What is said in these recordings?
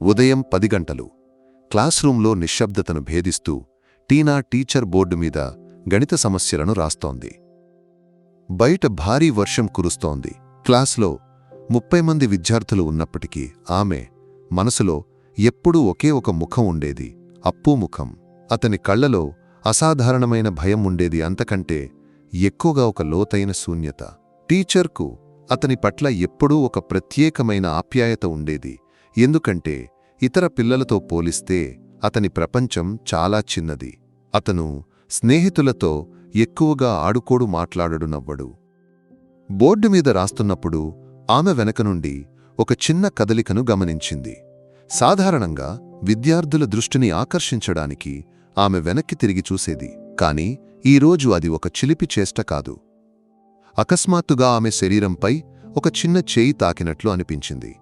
ఉదయం పది గంటలు. క్లాస్ రూంలో నిశ్శబ్దతను భేదిస్తూ టీనా టీచర్ బోర్డు మీద గణిత సమస్యలను రాస్తోంది. బయట భారీ వర్షం కురుస్తోంది. క్లాస్లో ముప్పై మంది విద్యార్థులు ఉన్నప్పటికీ ఆమె మనసులో ఎప్పుడూ ఒకే ఒక ముఖం ఉండేది అప్పూ ముఖం. అతని కళ్ళలో అసాధారణమైన భయం ఉండేది అంతకంటే ఎక్కువగా ఒక లోతైన శూన్యత. టీచర్కు అతని పట్ల ఎప్పుడూ ఒక ప్రత్యేకమైన ఆప్యాయత ఉండేది. ఎందుకంటే ఇతర పిల్లలతో పోలిస్తే అతని ప్రపంచం చాలా చిన్నది. అతను స్నేహితులతో ఎక్కువగా ఆడుకోడు మాట్లాడడు నవ్వడు. బోర్డు మీద రాస్తున్నప్పుడు ఆమె వెనక నుండి ఒక చిన్న కదలికను గమనించింది. సాధారణంగా విద్యార్థుల దృష్టిని ఆకర్షించడానికి ఆమె వెనక్కి తిరిగి చూసేది. కాని ఈరోజు అది ఒక చిలిపి చేష్ట కాదు. అకస్మాత్తుగా ఆమె శరీరంపై ఒక చిన్న చేయి తాకినట్లు అనిపించింది.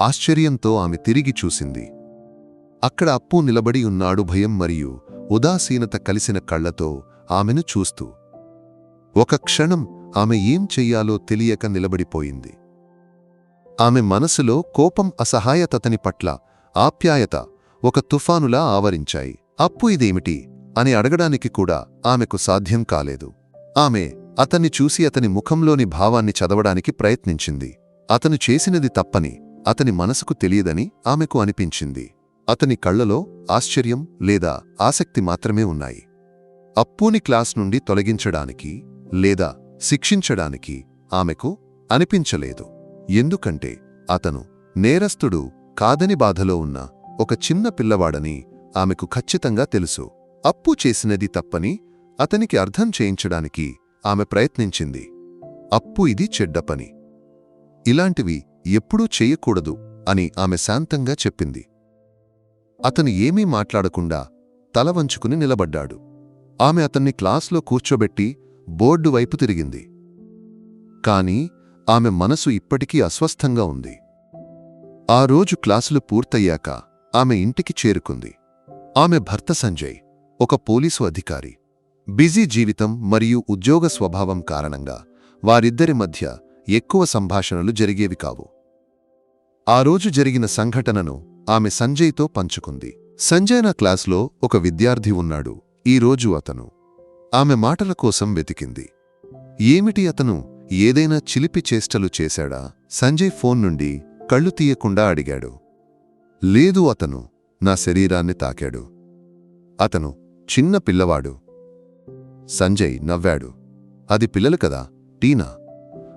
ఆశ్చర్యంతో ఆమె తిరిగి చూసింది. అక్కడ అప్పు నిలబడి ఉన్నాడు భయం మరియు ఉదాసీనత కలిసిన కళ్ళతో ఆమెను చూస్తూ. ఒక క్షణం ఆమె ఏం చెయ్యాలో తెలియక నిలబడిపోయింది. ఆమె మనసులో కోపం అసహాయతతని పట్ల ఆప్యాయత ఒక తుఫానులా ఆవరించాయి. అప్పు ఇదేమిటి? అని అడగడానికి కూడా ఆమెకు సాధ్యం కాలేదు. ఆమె అతన్ని చూసి అతని ముఖంలోని భావాన్ని చదవడానికి ప్రయత్నించింది. అతను చేసినది తప్పని అతని మనసుకు తెలియదని ఆమెకు అనిపించింది. అతని కళ్ళలో ఆశ్చర్యం లేదా ఆసక్తి మాత్రమే ఉన్నాయి. అప్పూని క్లాస్ నుండి తొలగించడానికి లేదా శిక్షించడానికి ఆమెకు అనిపించలేదు. ఎందుకంటే అతను నేరస్తుడు కాదని బాధలో ఉన్న ఒక చిన్న పిల్లవాడని ఆమెకు ఖచ్చితంగా తెలుసు. అప్పు చేసినది తప్పని అతనికి అర్థం చేయించడానికి ఆమె ప్రయత్నించింది. అప్పు ఇది చెడ్డ పని. ఇలాంటివి ఎప్పుడూ చెయ్యకూడదు అని ఆమె శాంతంగా చెప్పింది. అతను ఏమీ మాట్లాడకుండా తల వంచుకుని నిలబడ్డాడు. ఆమె అతన్ని క్లాస్లో కూర్చోబెట్టి బోర్డు వైపు తిరిగింది. కాని ఆమె మనసు ఇప్పటికీ అస్వస్థంగా ఉంది. ఆ రోజు క్లాసులు పూర్తయ్యాక ఆమె ఇంటికి చేరుకుంది. ఆమె భర్త సంజయ్ ఒక పోలీసు అధికారి. బిజీ జీవితం మరియు ఉద్యోగ స్వభావం కారణంగా వారిద్దరి మధ్య ఎక్కువ సంభాషణలు జరిగేవి కావు. ఆ రోజు జరిగిన సంఘటనను ఆమె సంజయ్తో పంచుకుంది. సంజయ్ నా క్లాస్లో ఒక విద్యార్థి ఉన్నాడు. ఈ రోజు అతను ఆమె మాటల కోసం వెతికింది. ఏమిటి అతను? ఏదైనా చిలిపి చేష్టలు చేశాడా? సంజయ్ ఫోన్ నుండి కళ్ళు తీయకుండా అడిగాడు. లేదు అతను నా శరీరాన్ని తాకాడు. అతను చిన్న పిల్లవాడు. సంజయ్ నవ్వాడు. అది పిల్లలు కదా టీనా?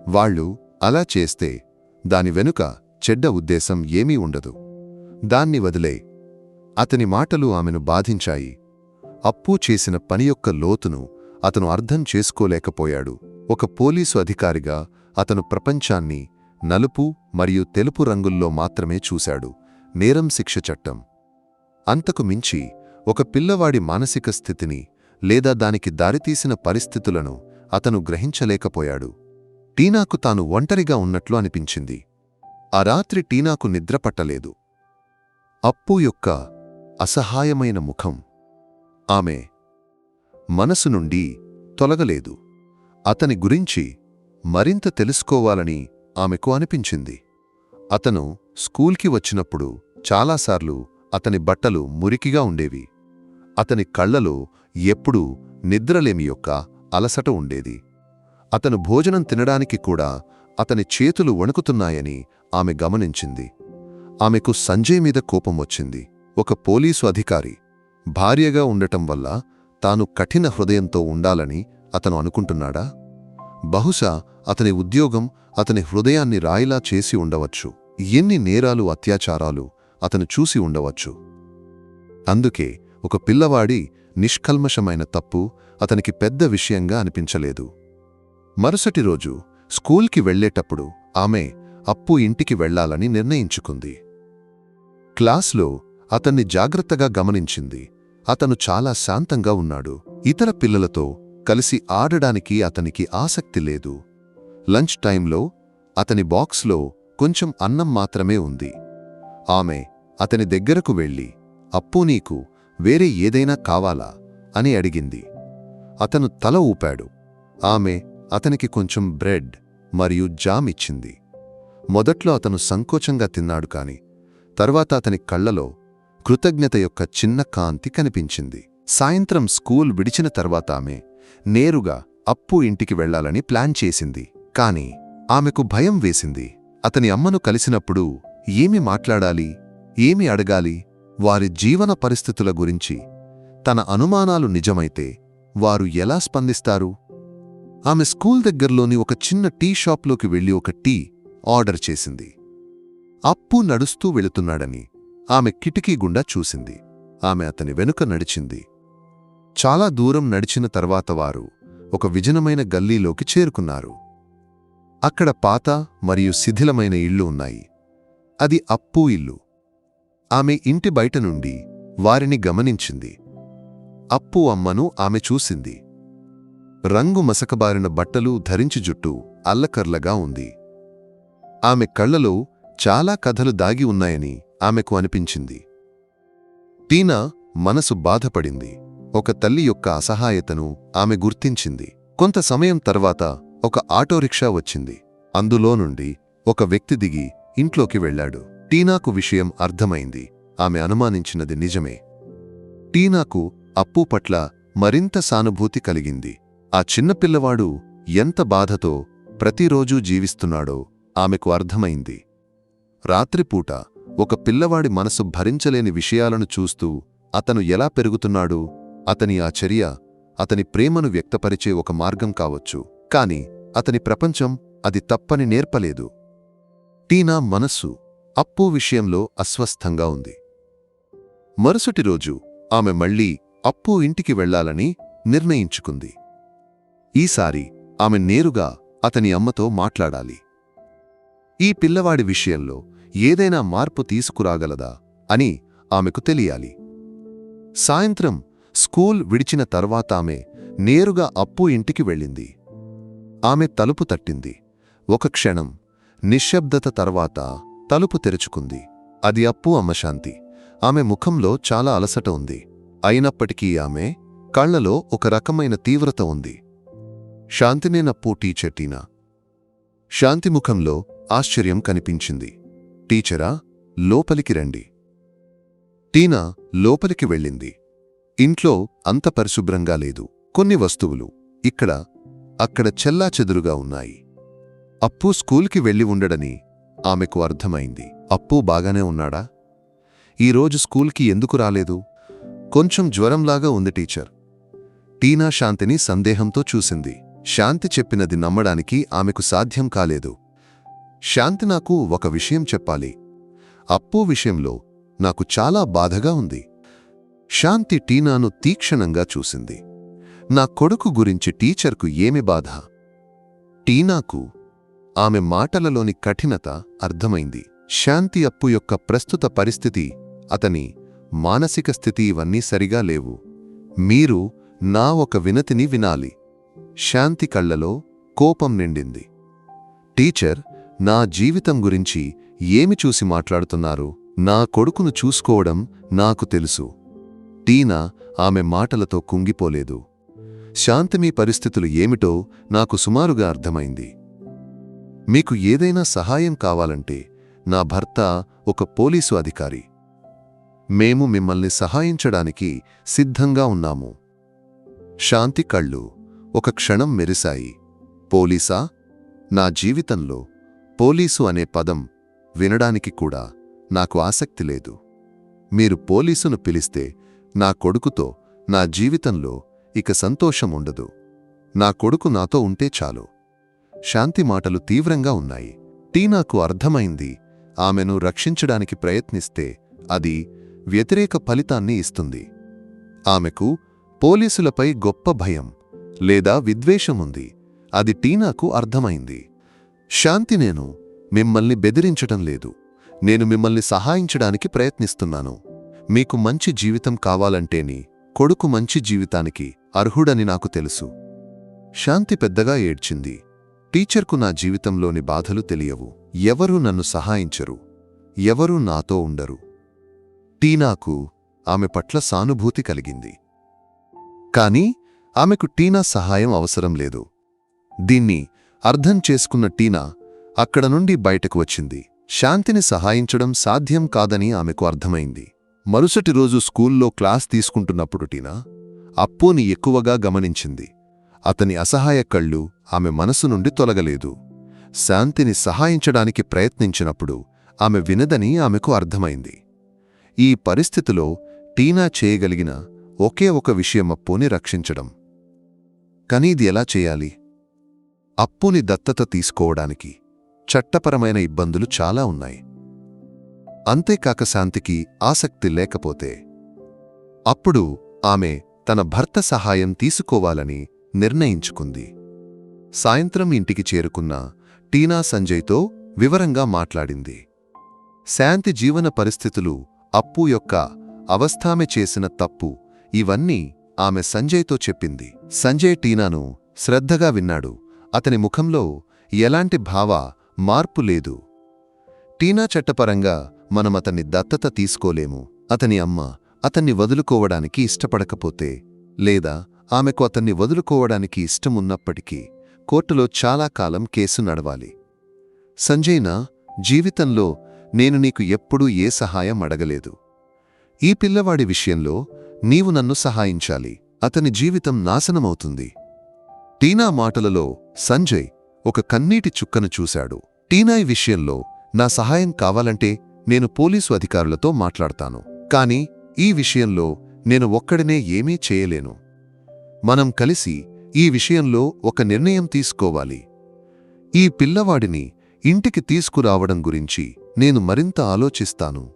వాళ్ళు అలా చేస్తే దాని వెనుక చెడ్డ ఉద్దేశం ఏమీ ఉండదు. దాన్ని వదిలే. అతని మాటలు ఆమెను బాధించాయి. అప్పు చేసిన పని యొక్క లోతును అతను అర్థం చేసుకోలేకపోయాడు. ఒక పోలీసు అధికారిగా అతను ప్రపంచాన్ని నలుపు మరియు తెలుపు రంగుల్లో మాత్రమే చూశాడు. నేరం శిక్ష చట్టం. అంతకు మించి ఒక పిల్లవాడి మానసిక స్థితిని లేదా దానికి దారితీసిన పరిస్థితులను అతను గ్రహించలేకపోయాడు. టీనాకు తాను ఒంటరిగా ఉన్నట్లు అనిపించింది. ఆ రాత్రి టీనాకు నిద్రపట్టలేదు అప్పు యొక్క అసహాయమైన ముఖం. ఆమె మనసు నుండి తొలగలేదు. అతని గురించి మరింత తెలుసుకోవాలని ఆమెకు అనిపించింది. అతను స్కూల్కి వచ్చినప్పుడు చాలాసార్లు అతని బట్టలు మురికిగా ఉండేవి. అతని కళ్ళలో ఎప్పుడూ నిద్రలేమి యొక్క అలసట ఉండేది. అతను భోజనం తినడానికి కూడా అతని చేతులు వణుకుతున్నాయని ఆమె గమనించింది. ఆమెకు సంజయ్ మీద కోపం వచ్చింది. ఒక పోలీసు అధికారి భార్యగా ఉండటం వల్ల తాను కఠిన హృదయంతో ఉండాలని అతను అనుకుంటున్నాడా? బహుశా అతని ఉద్యోగం అతని హృదయాన్ని రాయిలా చేసి ఉండవచ్చు. ఎన్ని నేరాలు అత్యాచారాలు అతను చూసి ఉండవచ్చు. అందుకే ఒక పిల్లవాడి నిష్కల్మషమైన తప్పు అతనికి పెద్ద విషయంగా అనిపించలేదు. మరుసటి రోజు స్కూల్కి వెళ్ళేటప్పుడు ఆమె అప్పు ఇంటికి వెళ్ళాలని నిర్ణయించుకుంది. క్లాస్లో అతన్ని జాగ్రత్తగా గమనించింది. అతను చాలా శాంతంగా ఉన్నాడు. ఇతర పిల్లలతో కలిసి ఆడడానికి అతనికి ఆసక్తి లేదు. లంచ్ టైంలో అతని బాక్స్లో కొంచెం అన్నం మాత్రమే ఉంది. ఆమె అతని దగ్గరకు వెళ్ళి అప్పు నీకు వేరే ఏదైనా కావాలా? అని అడిగింది. అతను తల ఊపాడు. ఆమె అతనికి కొంచెం బ్రెడ్ మరియు జామ్ ఇచ్చింది. మొదట్లో అతను సంకోచంగా తిన్నాడు కాని తర్వాత అతని కళ్ళలో కృతజ్ఞత యొక్క చిన్న కాంతి కనిపించింది. సాయంత్రం స్కూల్ విడిచిన తర్వాత ఆమె నేరుగా అప్పు ఇంటికి వెళ్ళాలని ప్లాన్ చేసింది. కాని ఆమెకు భయం వేసింది. అతని అమ్మను కలిసినప్పుడు ఏమి మాట్లాడాలి? ఏమి అడగాలి? వారి జీవన పరిస్థితుల గురించి తన అనుమానాలు నిజమైతే వారు ఎలా స్పందిస్తారు? ఆమె స్కూల్ దగ్గర్లోని ఒక చిన్న టీ షాప్లోకి వెళ్ళి ఒక టీ ఆర్డర్ చేసింది. అప్పు నడుస్తూ వెళుతున్నాడని ఆమె కిటికీ గుండా చూసింది. ఆమె అతని వెనుక నడిచింది. చాలా దూరం నడిచిన తర్వాత వారు ఒక విజనమైన గల్లీలోకి చేరుకున్నారు. అక్కడ పాత మరియు శిథిలమైన ఇళ్ళు ఉన్నాయి. అది అప్పు ఇల్లు. ఆమె ఇంటి బయట నుండి వారిని గమనించింది. అప్పు అమ్మను ఆమె చూసింది. రంగు మసకబారిన బట్టలు ధరించి జుట్టు అల్లకర్లగా ఉంది. ఆమె కళ్ళలో చాలా కథలు దాగి ఉన్నాయని ఆమెకు అనిపించింది. టీనా మనసు బాధపడింది. ఒక తల్లి యొక్క అసహాయతను ఆమె గుర్తించింది. కొంత సమయం తర్వాత ఒక ఆటోరిక్షా వచ్చింది. అందులో నుండి ఒక వ్యక్తి దిగి ఇంట్లోకి వెళ్ళాడు. టీనాకు విషయం అర్థమైంది. ఆమె అనుమానించినది నిజమే. టీనాకు అప్పు పట్ల మరింత సానుభూతి కలిగింది. ఆ చిన్నపిల్లవాడు ఎంత బాధతో ప్రతిరోజూ జీవిస్తున్నాడో ఆమెకు అర్థమైంది. రాత్రిపూట ఒక పిల్లవాడి మనసు భరించలేని విషయాలను చూస్తూ అతను ఎలా పెరుగుతున్నాడు అతని ఆ చర్య అతని ప్రేమను వ్యక్తపరిచే ఒక మార్గం కావచ్చు. కాని అతని ప్రపంచం అది తప్పని నేర్పలేదు. టీనా మనస్సు అప్పు విషయంలో అస్వస్థంగా ఉంది. మరుసటి రోజు ఆమె మళ్ళీ అప్పు ఇంటికి వెళ్ళాలని నిర్ణయించుకుంది. ఈసారి ఆమె నేరుగా అతని అమ్మతో మాట్లాడాలి. ఈ పిల్లవాడి విషయంలో ఏదైనా మార్పు తీసుకురాగలదా అని ఆమెకు తెలియాలి. సాయంత్రం స్కూల్ విడిచిన తర్వాత ఆమె నేరుగా అప్పు ఇంటికి వెళ్ళింది. ఆమె తలుపు తట్టింది. ఒక క్షణం నిశ్శబ్దత తర్వాత తలుపు తెరుచుకుంది. అది అప్పు అమ్మశాంతి ఆమె ముఖంలో చాలా అలసట ఉంది. అయినప్పటికీ ఆమె కళ్ళలో ఒక రకమైన తీవ్రత ఉంది. శాంతినేనప్పు టీచర్ టీనా శాంతి ముఖంలో ఆశ్చర్యం కనిపించింది. టీచరా లోపలికి రండి. టీనా లోపలికి వెళ్ళింది. ఇంట్లో అంత పరిశుభ్రంగా లేదు. కొన్ని వస్తువులు ఇక్కడ అక్కడ చెల్లాచెదురుగా ఉన్నాయి. అప్పు స్కూల్కి వెళ్ళి ఉండడని ఆమెకు అర్థమైంది. అప్పు బాగానే ఉన్నాడా? ఈరోజు స్కూల్కి ఎందుకు రాలేదు? కొంచెం జ్వరంలాగా ఉంది టీచర్. టీనా శాంతిని సందేహంతో చూసింది. శాంతి చెప్పినది నమ్మడానికి ఆమెకు సాధ్యం కాలేదు. శాంతి నాకు ఒక విషయం చెప్పాలి. అప్పు విషయంలో నాకు చాలా బాధగా ఉంది. శాంతి టీనాను తీక్షణంగా చూసింది. నా కొడుకు గురించి టీచర్కు ఏమి బాధ? టీనాకు ఆమె మాటలలోని కఠినత అర్థమైంది. శాంతి అప్పు యొక్క ప్రస్తుత పరిస్థితి అతని మానసిక స్థితి ఇవన్నీ సరిగా లేవు. మీరు నా ఒక వినతిని వినాలి. శాంతి కళ్ళలో కోపం నిండింది. టీచర్ నా జీవితం గురించి ఏమి చూసి మాట్లాడుతున్నారు? నా కొడుకును చూసుకోవడం నాకు తెలుసు. టీనా? ఆమె మాటలతో కుంగిపోలేదు. శాంతి మీ పరిస్థితులు ఏమిటో నాకు సుమారుగా అర్థమైంది. మీకు ఏదైనా సహాయం కావాలంటే నా భర్త ఒక పోలీసు అధికారి. మేము మిమ్మల్ని సహాయించడానికి సిద్ధంగా ఉన్నాము. శాంతి కళ్ళు ఒక క్షణం మెరిశాయి. పోలీసా? నా జీవితంలో పోలీసు అనే పదం వినడానికి కూడా నాకు ఆసక్తి లేదు. మీరు పోలీసును పిలిస్తే నా కొడుకుతో నా జీవితంలో ఇక సంతోషం ఉండదు. నా కొడుకు నాతో ఉంటే చాలు. శాంతి మాటలు తీవ్రంగా ఉన్నాయి. టీనాకు అర్థమైంది ఆమెను రక్షించడానికి ప్రయత్నిస్తే అది వ్యతిరేక ఫలితాన్ని ఇస్తుంది. ఆమెకు పోలీసులపై గొప్ప భయం లేదా విద్వేషముంది. అది టీనాకు అర్థమైంది. శాంతి నేను మిమ్మల్ని బెదిరించటం లేదు. నేను మిమ్మల్ని సహాయించడానికి ప్రయత్నిస్తున్నాను. మీకు మంచి జీవితం కావాలంటేని కొడుకు మంచి జీవితానికి అర్హుడని నాకు తెలుసు. శాంతి పెద్దగా ఏడ్చింది. టీచర్కు నా జీవితంలోని బాధలు తెలియవు. ఎవరూ నన్ను సహాయించరు. ఎవరూ నాతో ఉండరు. టీనాకు ఆమె పట్ల సానుభూతి కలిగింది. కాని ఆమెకు టీనా సహాయం అవసరం లేదు. దీన్ని అర్థం చేసుకున్న టీనా అక్కడ నుండి బయటకు వచ్చింది. శాంతిని సహాయించడం సాధ్యం కాదని ఆమెకు అర్థమైంది. మరుసటి రోజు స్కూల్లో క్లాస్ తీసుకుంటున్నప్పుడు టీనా అప్పుని ఎక్కువగా గమనించింది. అతని అసహాయ కళ్ళు ఆమె మనసు నుండి తొలగలేదు. శాంతిని సహాయించడానికి ప్రయత్నించినప్పుడు ఆమె వినదని ఆమెకు అర్థమైంది. ఈ పరిస్థితిలో టీనా చేయగలిగిన ఒకే ఒక విషయం అప్పుని రక్షించడం. కానీ ఇది ఎలా చేయాలి? అప్పుని దత్తత తీసుకోవడానికి చట్టపరమైన ఇబ్బందులు చాలా ఉన్నాయి. అంతేకాక శాంతికి ఆసక్తి లేకపోతే అప్పుడు ఆమె తన భర్త సహాయం తీసుకోవాలని నిర్ణయించుకుంది. సాయంత్రం ఇంటికి చేరుకున్న టీనా సంజయ్తో వివరంగా మాట్లాడింది. శాంతి జీవన పరిస్థితులు అప్పు యొక్క అవస్థామె చేసిన తప్పు ఇవన్నీ ఆమె సంజయ్తో చెప్పింది. సంజయ్ టీనాను శ్రద్ధగా విన్నాడు. అతని ముఖంలో ఎలాంటి భావ మార్పు లేదు. టీనా చట్టపరంగా మనం అతన్ని దత్తత తీసుకోలేము. అతని అమ్మ అతన్ని వదులుకోవడానికి ఇష్టపడకపోతే లేదా ఆమెకు అతన్ని వదులుకోవడానికి ఇష్టమున్నప్పటికీ కోర్టులో చాలా కాలం కేసు నడవాలి. సంజయ్నా జీవితంలో నేను నీకు ఎప్పుడూ ఏ సహాయం అడగలేదు. ఈ పిల్లవాడి విషయంలో నీవు నన్ను సహాయించాలి. అతని జీవితం నాశనమవుతుంది. టీనా మాటలలో సంజయ్ ఒక కన్నీటి చుక్కను చూశాడు. టీనాయ్ విషయంలో నా సహాయం కావాలంటే నేను పోలీసు అధికారులతో మాట్లాడతాను. కాని ఈ విషయంలో నేను ఒక్కడనే ఏమీ చేయలేను. మనం కలిసి ఈ విషయంలో ఒక నిర్ణయం తీసుకోవాలి. ఈ పిల్లవాడిని ఇంటికి తీసుకురావడం గురించి నేను మరింత ఆలోచిస్తాను.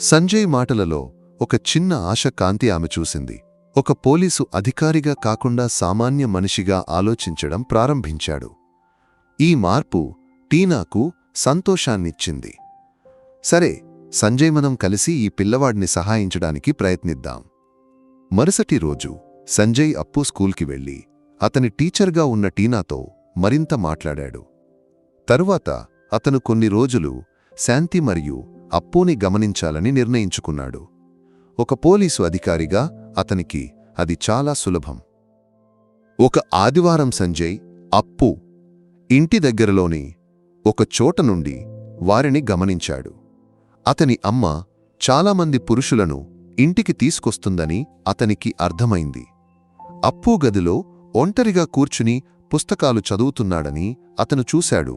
సంజయ్ మాటలలో ఒక చిన్న ఆశ కాంతి ఆమె చూసింది. ఒక పోలీసు అధికారిగా కాకుండా సామాన్య మనిషిగా ఆలోచించడం ప్రారంభించాడు. ఈ మార్పు టీనాకు సంతోషాన్నిచ్చింది. సరే సంజయ్ మనం కలిసి ఈ పిల్లవాడిని సహాయించడానికి ప్రయత్నిద్దాం. మరుసటి రోజు సంజయ్ అప్పు స్కూల్కి వెళ్ళి అతని టీచర్గా ఉన్న టీనాతో మరింత మాట్లాడాడు. తరువాత అతను కొన్ని రోజులు శాంతి మరియు అప్పుని గమనించాలని నిర్ణయించుకున్నాడు. ఒక పోలీసు అధికారిగా అతనికి అది చాలా సులభం. ఒక ఆదివారం సంజయ్ అప్పు ఇంటి దగ్గరలోని ఒక చోట నుండి వారిని గమనించాడు. అతని అమ్మ చాలామంది పురుషులను ఇంటికి తీసుకొస్తుందని అతనికి అర్థమైంది. అప్పు గదిలో ఒంటరిగా కూర్చుని పుస్తకాలు చదువుతున్నాడని అతను చూశాడు.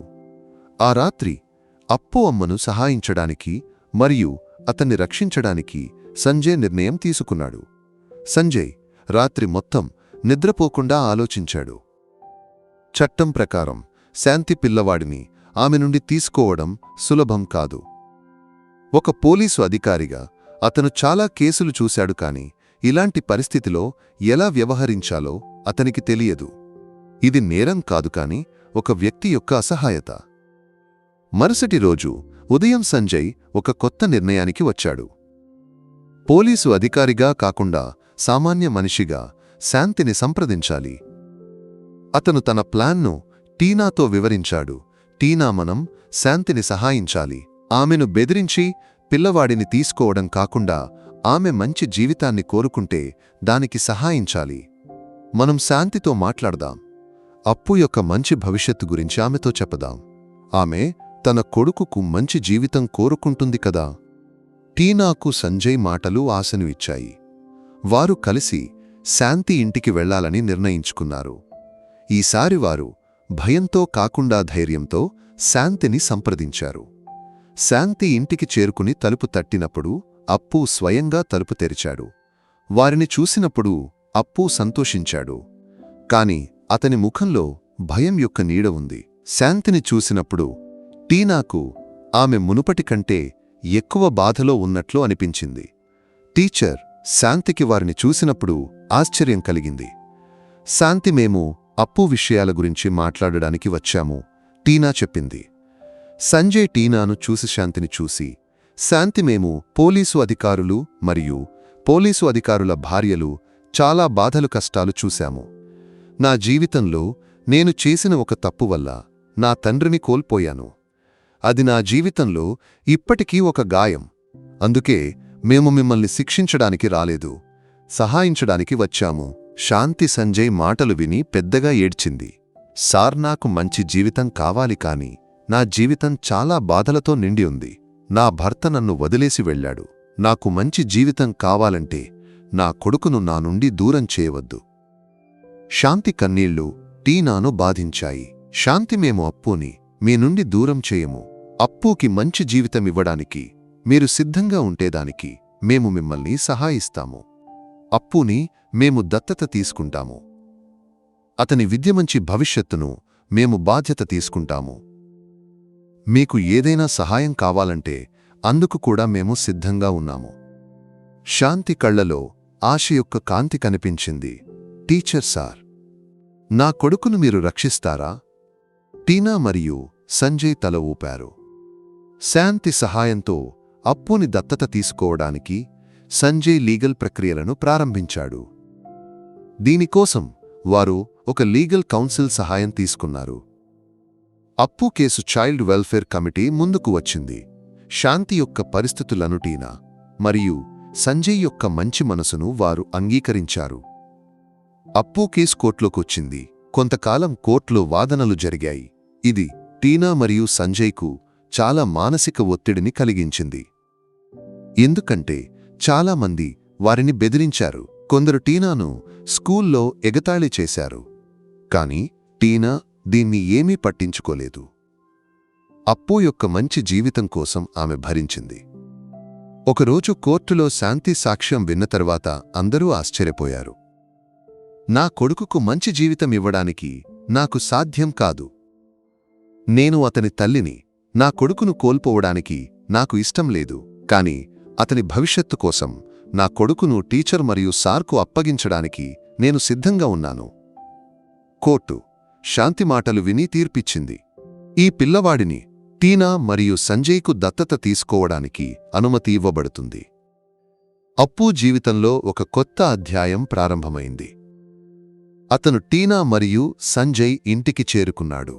ఆ రాత్రి అప్పు అమ్మను సహాయించడానికి మరియు అతన్ని రక్షించడానికి సంజయ్ నిర్ణయం తీసుకున్నాడు. సంజయ్ రాత్రి మొత్తం నిద్రపోకుండా ఆలోచించాడు. చట్టం ప్రకారం శాంతి పిల్లవాడిని ఆమె నుండి తీసుకోవడం సులభం కాదు. ఒక పోలీసు అధికారిగా అతను చాలా కేసులు చూశాడు కాని ఇలాంటి పరిస్థితిలో ఎలా వ్యవహరించాలో అతనికి తెలియదు. ఇది నేరం కాదు కాని ఒక వ్యక్తి యొక్క అసహాయత. మరుసటి రోజు ఉదయం సంజయ్ ఒక కొత్త నిర్ణయానికి వచ్చాడు. పోలీసు అధికారిగా కాకుండా సామాన్య మనిషిగా శాంతిని సంప్రదించాలి. అతను తన ప్లాన్ను టీనాతో వివరించాడు. టీనా మనం శాంతిని సహాయించాలి. ఆమెను బెదిరించి పిల్లవాడిని తీసుకోవడం కాకుండా ఆమె మంచి జీవితాన్ని కోరుకుంటే దానికి సహాయించాలి. మనం శాంతితో మాట్లాడదాం. అప్పు యొక్క మంచి భవిష్యత్తు గురించి ఆమెతో చెప్పదాం ఆమె తన కొడుకుకు మంచి జీవితం కోరుకుంటుంది కదా? టీనాకు సంజయ్ మాటలు ఆశను ఇచ్చాయి. వారు కలిసి శాంతి ఇంటికి వెళ్ళాలని నిర్ణయించుకున్నారు. ఈసారి వారు భయంతో కాకుండా ధైర్యంతో శాంతిని సంప్రదించారు. శాంతి ఇంటికి చేరుకుని తలుపు తట్టినప్పుడు అప్పు స్వయంగా తలుపు తెరిచాడు. వారిని చూసినప్పుడు అప్పు సంతోషించాడు. కాని అతని ముఖంలో భయం యొక్క నీడ ఉంది. శాంతిని చూసినప్పుడు టీనాకు ఆమె మునుపటి కంటే ఎక్కువ బాధలో ఉన్నట్లు అనిపించింది. టీచర్ శాంతికి వారిని చూసినప్పుడు ఆశ్చర్యం కలిగింది. శాంతి మేము అప్పు విషయాల గురించి మాట్లాడడానికి వచ్చాము టీనా చెప్పింది. సంజయ్ టీనాను చూసి శాంతిని చూసి శాంతి మేము పోలీసు అధికారులు మరియు పోలీసు అధికారుల భార్యలు చాలా బాధలు కష్టాలు చూశాము. నా జీవితంలో నేను చేసిన ఒక తప్పు వల్ల నా తండ్రిని కోల్పోయాను. అది నా జీవితంలో ఇప్పటికీ ఒక గాయం. అందుకే మేము మిమ్మల్ని శిక్షించడానికి రాలేదు. సహాయించడానికి వచ్చాము. శాంతి సంజయ్ మాటలు విని పెద్దగా ఏడ్చింది. సార్ నాకు మంచి జీవితం కావాలి కాని నా జీవితం చాలా బాధలతో నిండి ఉంది. నా భర్త నన్ను వదిలేసి వెళ్ళాడు. నాకు మంచి జీవితం కావాలంటే నా కొడుకును నా నుండి దూరం చేయవద్దు. శాంతి కన్నీళ్ళు టీనాను బాధించాయి. శాంతి మేము అప్పుని మీ నుండి దూరం చేయము. అప్పుకి మంచి జీవితమివ్వడానికి మీరు సిద్ధంగా ఉంటేదానికి మేము మిమ్మల్ని సహాయిస్తాము. అప్పుని మేము దత్తత తీసుకుంటాము. అతని విద్య మంచి భవిష్యత్తును మేము బాధ్యత తీసుకుంటాము. మీకు ఏదైనా సహాయం కావాలంటే అందుకు కూడా మేము సిద్ధంగా ఉన్నాము. శాంతి కళ్ళలో ఆశ యొక్క కాంతి కనిపించింది. టీచర్ సార్ నా కొడుకును మీరు రక్షిస్తారా? టీనా మరియు సంజయ్ తల ఊపారు. శాంతి సహాయంతో అప్పుని దత్తత తీసుకోవడానికి సంజయ్ లీగల్ ప్రక్రియలను ప్రారంభించాడు. దీనికోసం వారు ఒక లీగల్ కౌన్సిల్ సహాయం తీసుకున్నారు. అప్పు కేసు చైల్డ్ వెల్ఫేర్ కమిటీ ముందుకు వచ్చింది. శాంతి యొక్క పరిస్థితులను టీనా మరియు సంజయ్ యొక్క మంచి మనసును వారు అంగీకరించారు. అప్పు కేసు కోర్టులోకొచ్చింది. కొంతకాలం కోర్టులో వాదనలు జరిగాయి. ఇది టీనా మరియు సంజయ్కు చాలా మానసిక ఒత్తిడిని కలిగించింది. ఎందుకంటే చాలామంది వారిని బెదిరించారు. కొందరు టీనాను స్కూల్లో ఎగతాళి చేశారు. కాని టీనా దీన్ని ఏమీ పట్టించుకోలేదు. అప్పు యొక్క మంచి జీవితం కోసం ఆమె భరించింది. ఒకరోజు కోర్టులో శాంతి సాక్ష్యం విన్న తర్వాత అందరూ ఆశ్చర్యపోయారు. నా కొడుకుకు మంచి జీవితం ఇవ్వడానికి నాకు సాధ్యం కాదు. నేను అతని తల్లిని నా కొడుకును కోల్పోవడానికి నాకు ఇష్టం లేదు కాని అతని భవిష్యత్తు కోసం నా కొడుకును టీచర్ మరియు సార్కు అప్పగించడానికి నేను సిద్ధంగా ఉన్నాను. కోర్టు శాంతి మాటలు విని తీర్పిచ్చింది. ఈ పిల్లవాడిని టీనా మరియు సంజయ్కు దత్తత తీసుకోవడానికి అనుమతి ఇవ్వబడుతుంది. అప్పు జీవితంలో ఒక కొత్త అధ్యాయం ప్రారంభమైంది. అతను టీనా మరియు సంజయ్ ఇంటికి చేరుకున్నాడు.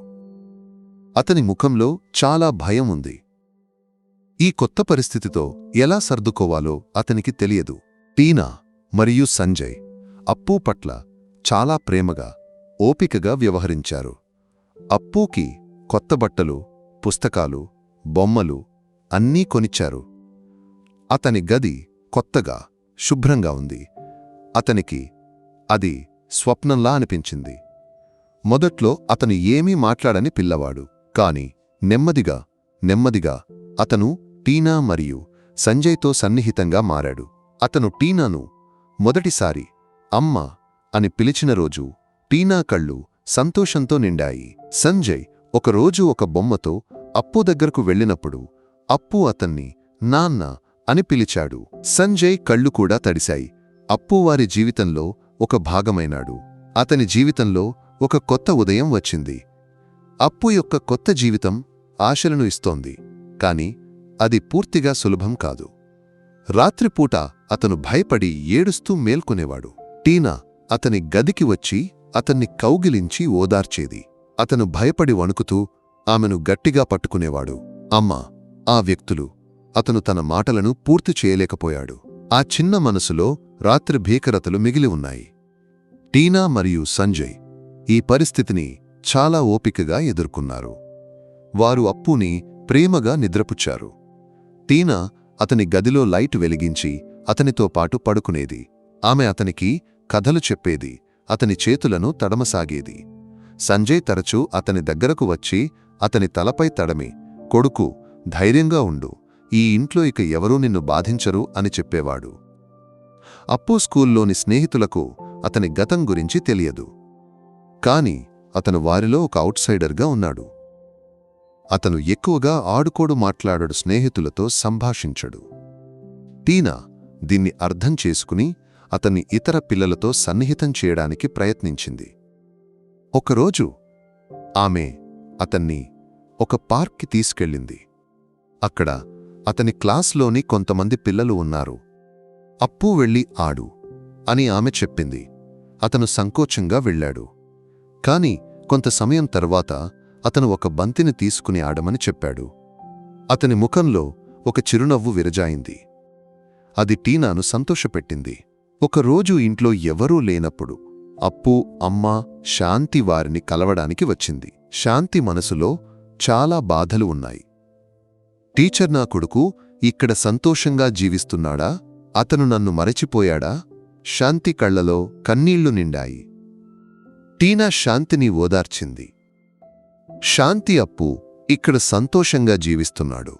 అతని ముఖంలో చాలా భయం ఉంది. ఈ కొత్త పరిస్థితితో ఎలా సర్దుకోవాలో అతనికి తెలియదు. టీనా మరియు సంజయ్ అప్పు పట్ల చాలా ప్రేమగా ఓపికగా వ్యవహరించారు. అప్పుకి కొత్త బట్టలు పుస్తకాలు బొమ్మలు అన్నీ కొనిచ్చారు. అతని గది కొత్తగా శుభ్రంగా ఉంది. అతనికి అది స్వప్నంలా అనిపించింది. మొదట్లో అతను ఏమీ మాట్లాడని పిల్లవాడు. కాని నెమ్మదిగా నెమ్మదిగా అతను టీనా మరియు సంజయ్తో సన్నిహితంగా మారాడు. అతను టీనాను మొదటిసారి అమ్మ అని పిలిచిన రోజు టీనా కళ్ళు సంతోషంతో నిండాయి. సంజయ్ ఒకరోజు ఒక బొమ్మతో అప్పు దగ్గరకు వెళ్ళినప్పుడు అప్పు అతన్ని నాన్న అని పిలిచాడు. సంజయ్ కళ్ళు కూడా తడిశాయి. అప్పు వారి జీవితంలో ఒక భాగమైనాడు. అతని జీవితంలో ఒక కొత్త ఉదయం వచ్చింది. అప్పు యొక్క కొత్త జీవితం ఆశలను ఇస్తోంది కాని అది పూర్తిగా సులభం కాదు. రాత్రిపూట అతను భయపడి ఏడుస్తూ మేల్కొనేవాడు. టీనా అతని గదికి వచ్చి అతన్ని కౌగిలించి ఓదార్చేది. అతను భయపడి వణుకుతూ ఆమెను గట్టిగా పట్టుకునేవాడు. అమ్మా ఆ వ్యక్తులు. అతను తన మాటలను పూర్తి చేయలేకపోయాడు. ఆ చిన్న మనసులో రాత్రి భీకరతలు మిగిలి ఉన్నాయి. టీనా మరియు సంజయ్ ఈ పరిస్థితిని చాలా ఓపికగా ఎదుర్కొన్నారు. వారు అప్పుని ప్రేమగా నిద్రపుచ్చారు. టీనా అతని గదిలో లైట్ వెలిగించి అతనితో పాటు పడుకునేది. ఆమె అతనికి కథలు చెప్పేది అతని చేతులను తడమసాగేది. సంజయ్ తరచూ అతని దగ్గరకు వచ్చి అతని తలపై తడమి కొడుకు ధైర్యంగా ఉండు. ఈ ఇంట్లో ఇక ఎవరూ నిన్ను బాధించరు అని చెప్పేవాడు. అప్పు స్కూల్లోని స్నేహితులకు అతని గతం గురించి తెలియదు. కాని అతను వారిలో ఒక అవుట్సైడర్గా ఉన్నాడు. అతను ఎక్కువగా ఆడుకోడు మాట్లాడడు స్నేహితులతో సంభాషించడు. టీనా దీన్ని అర్థం చేసుకుని అతన్ని ఇతర పిల్లలతో సన్నిహితం చేయడానికి ప్రయత్నించింది. ఒకరోజు ఆమె అతన్ని ఒక పార్క్కి తీసుకెళ్ళింది. అక్కడ అతని క్లాస్లోని కొంతమంది పిల్లలు ఉన్నారు. అప్పు వెళ్ళి ఆడు అని ఆమె చెప్పింది. అతను సంకోచంగా వెళ్ళాడు. కాని కొంత సమయం తర్వాత అతను ఒక బంతిని తీసుకుని ఆడమని చెప్పాడు. అతని ముఖంలో ఒక చిరునవ్వు విరజాయింది. అది టీనాను సంతోషపెట్టింది. ఒకరోజు ఇంట్లో ఎవరూ లేనప్పుడు అప్పు అమ్మ శాంతి వారిని కలవడానికి వచ్చింది. శాంతి మనసులో చాలా బాధలు ఉన్నాయి. టీచర్ నా కొడుకు ఇక్కడ సంతోషంగా జీవిస్తున్నాడా? అతను నన్ను మరచిపోయాడా? శాంతి కళ్ళలో కన్నీళ్ళు నిండాయి. టీనా శాంతిని ఓదార్చింది. శాంతి అప్పు ఇక్కడ సంతోషంగా జీవిస్తున్నాడు.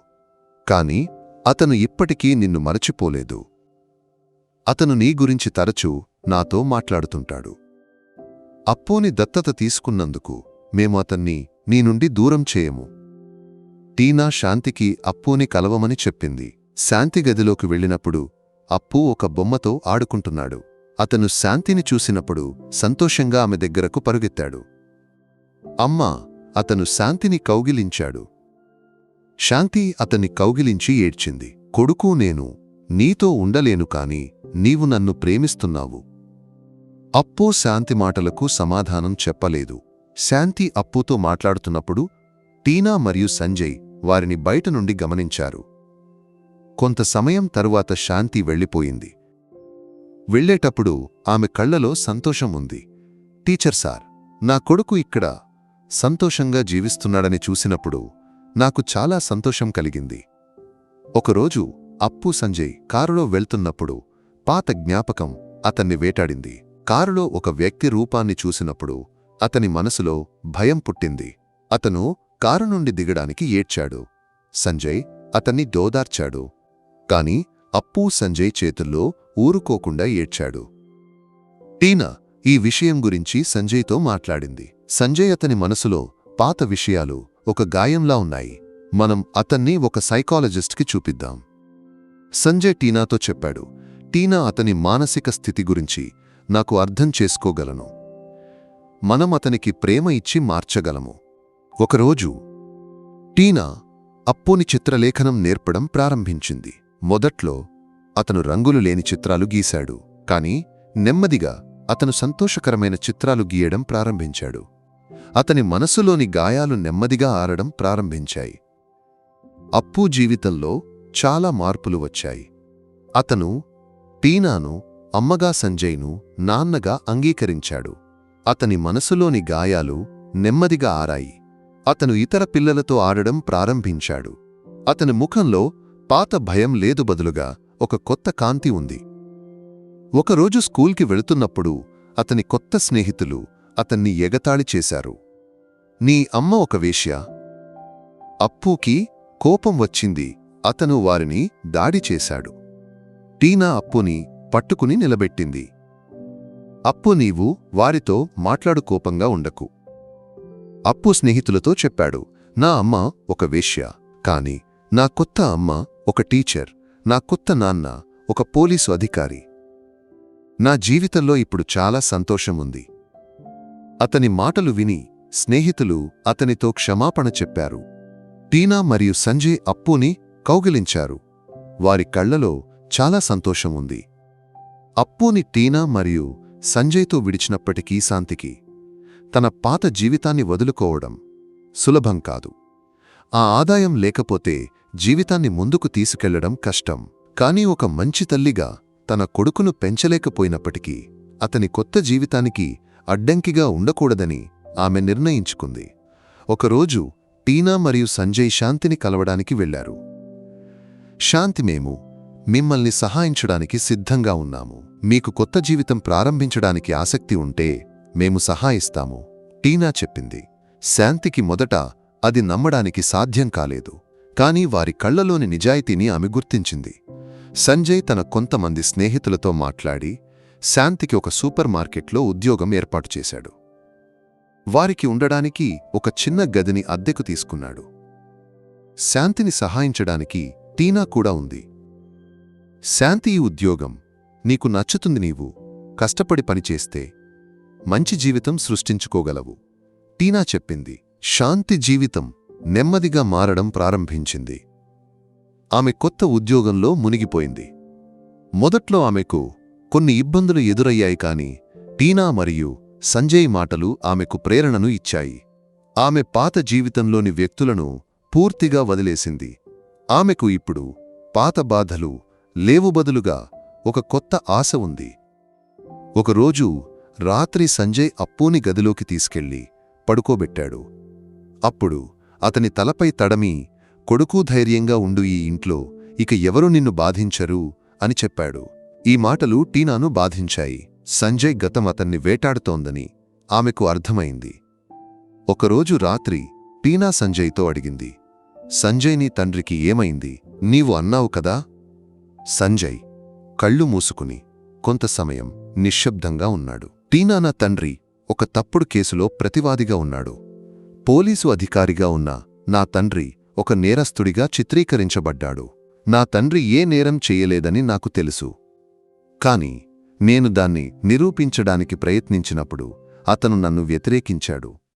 కాని అతను ఇప్పటికీ నిన్ను మరచిపోలేదు. అతను నీ గురించి తరచూ నాతో మాట్లాడుతుంటాడు. అప్పుని దత్తత తీసుకున్నందుకు మేము అతన్ని నీ నుండి దూరం చేయము. టీనా శాంతికి అప్పుని కలవమని చెప్పింది. శాంతి గదిలోకి వెళ్ళినప్పుడు అప్పు ఒక బొమ్మతో ఆడుకుంటున్నాడు. అతను శాంతిని చూసినప్పుడు సంతోషంగా ఆమె దగ్గరకు పరుగెత్తాడు. అమ్మా అతను శాంతిని కౌగిలించాడు. శాంతి అతన్ని కౌగిలించి ఏడ్చింది. కొడుకు నేను నీతో ఉండలేను కాని నీవు నన్ను ప్రేమిస్తున్నావు. అప్పు శాంతి మాటలకు సమాధానం చెప్పలేదు. శాంతి అప్పుతో మాట్లాడుతున్నప్పుడు టీనా మరియు సంజయ్ వారిని బయట నుండి గమనించారు. కొంత సమయం తరువాత శాంతి వెళ్ళిపోయింది. వెళ్ళేటప్పుడు ఆమె కళ్ళలో సంతోషం ఉంది. టీచర్ సార్ నా కొడుకు ఇక్కడ సంతోషంగా జీవిస్తున్నాడని చూసినప్పుడు నాకు చాలా సంతోషం కలిగింది. ఒకరోజు అప్పు సంజయ్ కారులో వెళ్తున్నప్పుడు పాత జ్ఞాపకం అతన్ని వేటాడింది. కారులో ఒక వ్యక్తి రూపాన్ని చూసినప్పుడు అతని మనసులో భయం పుట్టింది. అతను కారు నుండి దిగడానికి ఏడ్చాడు. సంజయ్ అతన్ని దోదార్చాడు. కాని అప్పు సంజయ్ చేతుల్లో ఊరుకోకుండా ఏడ్చాడు. టీనా ఈ విషయం గురించి సంజయ్తో మాట్లాడింది. సంజయ్ అతని మనసులో పాత విషయాలు ఒక గాయంలా ఉన్నాయి. మనం అతన్ని ఒక సైకాలజిస్ట్కి చూపిద్దాం. సంజయ్ టీనాతో చెప్పాడు. టీనా అతని మానసిక స్థితి గురించి నాకు అర్థం చేసుకోగలను. మనం అతనికి ప్రేమ ఇచ్చి మార్చగలము. ఒకరోజు టీనా అప్పుని చిత్రలేఖనం నేర్పడం ప్రారంభించింది. మొదట్లో అతను రంగులు లేని చిత్రాలు గీశాడు కాని నెమ్మదిగా అతను సంతోషకరమైన చిత్రాలు గీయడం ప్రారంభించాడు. అతని మనసులోని గాయాలు నెమ్మదిగా ఆరడం ప్రారంభించాయి. అప్పు జీవితంలో చాలా మార్పులు వచ్చాయి. అతను టీనాను అమ్మగా సంజయ్ను నాన్నగా అంగీకరించాడు. అతని మనసులోని గాయాలు నెమ్మదిగా ఆరాయి. అతను ఇతర పిల్లలతో ఆడడం ప్రారంభించాడు. అతని ముఖంలో పాత భయం లేదు బదులుగా ఒక కొత్త కాంతి ఉంది. ఒకరోజు స్కూల్కి వెళుతున్నప్పుడు అతని కొత్త స్నేహితులు అతన్ని ఎగతాళి చేశారు. నీ అమ్మ ఒక వేశ్య. అప్పుకి కోపం వచ్చింది. అతను వారిని దాడి చేశాడు. టీనా అప్పుని పట్టుకుని నిలబెట్టింది. అప్పు నీవు వారితో మాట్లాడు కోపంగా ఉండకు. అప్పు స్నేహితులతో చెప్పాడు నా అమ్మ ఒక వేశ్య. కాని నా కొత్త అమ్మ ఒక టీచర్ నా కొత్త నాన్న ఒక పోలీసు అధికారి. నా జీవితంలో ఇప్పుడు చాలా సంతోషం ఉంది. అతని మాటలు విని స్నేహితులు అతనితో క్షమాపణ చెప్పారు. టీనా మరియు సంజయ్ అప్పుని కౌగిలించారు. వారి కళ్ళలో చాలా సంతోషం ఉంది. అప్పుని టీనా మరియు సంజయ్తో విడిచినప్పటికీ శాంతికి తన పాత జీవితాన్ని వదులుకోవడం సులభం కాదు. ఆ ఆదాయం లేకపోతే జీవితాన్ని ముందుకు తీసుకెళ్ళడం కష్టం. కానీ ఒక మంచి తల్లిగా తన కొడుకును పెంచలేకపోయినప్పటికీ అతని కొత్త జీవితానికి అడ్డంకిగా ఉండకూడదని ఆమె నిర్ణయించుకుంది. ఒకరోజు టీనా మరియు సంజయ్ శాంతిని కలవడానికి వెళ్ళారు శాంతి మేము మిమ్మల్ని సహాయించడానికి సిద్ధంగా ఉన్నాము. మీకు కొత్త జీవితం ప్రారంభించడానికి ఆసక్తి ఉంటే మేము సహాయిస్తాము టీనా చెప్పింది. శాంతికి మొదట అది నమ్మడానికి సాధ్యం కాలేదు. కాని వారి కళ్ళలోని నిజాయితీని ఆమె గుర్తించింది. సంజయ్ తన కొంతమంది స్నేహితులతో మాట్లాడి శాంతికి ఒక సూపర్ మార్కెట్లో ఉద్యోగం ఏర్పాటు చేశాడు. వారికి ఉండడానికి ఒక చిన్న గదిని అద్దెకు తీసుకున్నాడు. శాంతిని సహాయించడానికి టీనా కూడా ఉంది. శాంతి ఈ ఉద్యోగం నీకు నచ్చుతుంది నీవు కష్టపడి పనిచేస్తే మంచి జీవితం సృష్టించుకోగలవు. టీనా చెప్పింది శాంతి జీవితం నెమ్మదిగా మారడం ప్రారంభించింది. ఆమె కొత్త ఉద్యోగంలో మునిగిపోయింది. మొదట్లో ఆమెకు కొన్ని ఇబ్బందులు ఎదురయ్యాయి కాని టీనా మరియు సంజయ్ మాటలు ఆమెకు ప్రేరణను ఇచ్చాయి. ఆమె పాత జీవితంలోని వ్యక్తులను పూర్తిగా వదిలేసింది. ఆమెకు ఇప్పుడు పాత బాధలు లేవు బదులుగా ఒక కొత్త ఆశ ఉంది. ఒకరోజు రాత్రి సంజయ్ అప్పూని గదిలోకి తీసుకెళ్ళి పడుకోబెట్టాడు. అప్పుడు అతని తలపై తడమి కొడుకు ధైర్యంగా ఉండు ఈ ఇంట్లో ఇక ఎవరు నిన్ను బాధించరు? అని చెప్పాడు. ఈ మాటలు టీనాను బాధించాయి. సంజయ్ గతం అతన్ని వేటాడుతోందని ఆమెకు అర్థమైంది. ఒకరోజు రాత్రి టీనా సంజయ్తో అడిగింది. సంజయ్ నీ తండ్రికి ఏమైంది? నీవు అన్నావు కదా? సంజయ్ కళ్ళు మూసుకుని కొంత సమయం నిశ్శబ్దంగా ఉన్నాడు. టీనా నా తండ్రి ఒక తప్పుడు కేసులో ప్రతివాదిగా ఉన్నాడు. పోలీసు అధికారిగా ఉన్న నా తండ్రి ఒక నేరస్తుడిగా చిత్రీకరించబడ్డాడు. నా తండ్రి ఏ నేరం చేయలేదని నాకు తెలుసు. కాని నేను దాన్ని నిరూపించడానికి ప్రయత్నించినప్పుడు అతను నన్ను వ్యతిరేకించాడు.